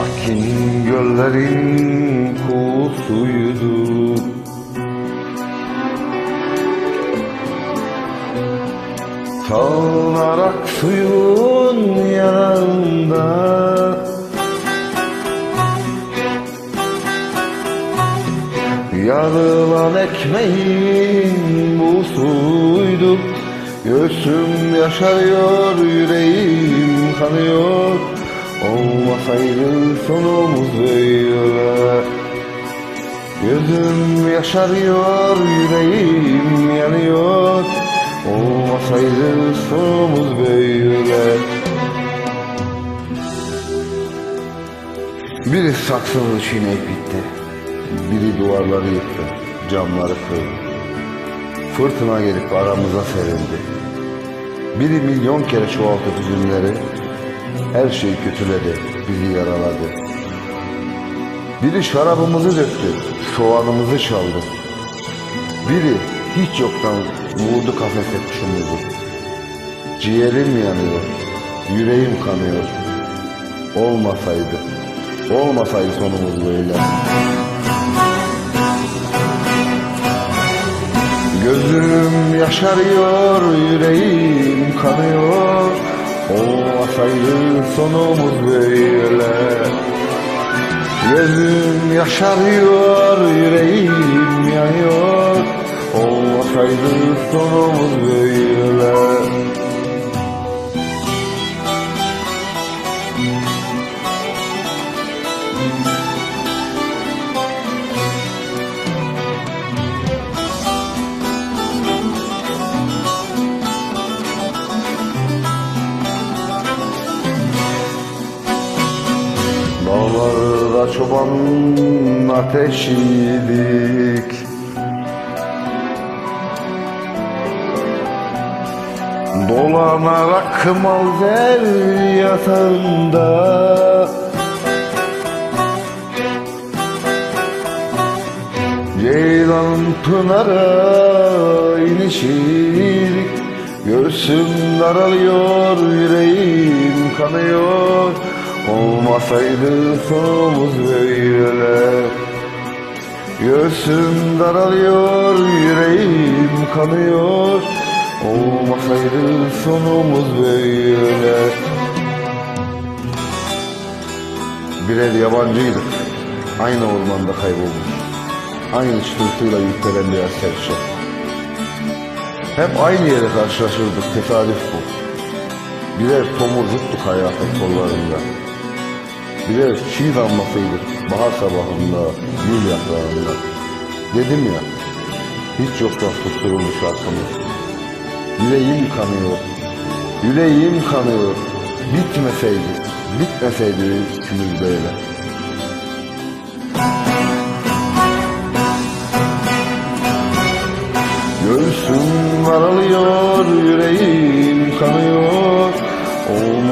Sakin göllerin kusuydu Çağlarak suyun yanında. Yarılan ekmeğin bu suydu Göğsüm yaşarıyor, yüreğim kanıyor Olmasaydı sonumuz böyle. Gözüm yaşarıyor, yüreğim yanıyor. Olmasaydı sonumuz böyle. Biri saksını çiğneyip gitti Biri duvarları yıktı, camları kırdı. Fırtına gelip aramıza serildi Biri milyon kere çoğaltıp üzümleri Her şeyi kötüledi, bizi yaraladı. Biri şarabımızı döktü, soğanımızı çaldı. Biri hiç yoktan vurdu kafese kuşumuzu. Ciğerim yanıyor, yüreğim kanıyor. Olmasaydı, olmasaydı sonumuz böyle. Gözüm yaşarıyor, yüreğim kanıyor Olmasaydı sonumuz böyle. Gözüm yaşarıyor, yüreğim yanıyor. Olmasaydı sonumuz böyle Dağlarda çoban ateşiydik. Dolanarak malzer yatağında. Ceylan pınara inişirdik Göğsüm daralıyor, yüreğim kanıyor Olmasaydı sonumuz böyle. Göğsüm daralıyor, yüreğim kanıyor. Olmasaydı sonumuz böyle. Birer yabancıydık. Aynı ormanda kaybolmuş. Aynı çıtırtıyla yüklenen bir serçe Hep aynı yere karşılaşırdık tesadüf bu. Birer tomurcuktuk hayatın kollarında Birer çiğ damlasıydık bahar sabahında, gül yaprağında Dedim ya, hiç yoktan susturulmuş şarkımız. Yüreğim kanıyor, yüreğim kanıyor. Bitmeseydi, bitmeseydi ikimiz böyle. Göğsüm daralıyor, yüreğim kanıyor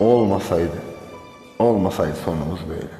Olmasaydı, olmasaydı sonumuz böyle.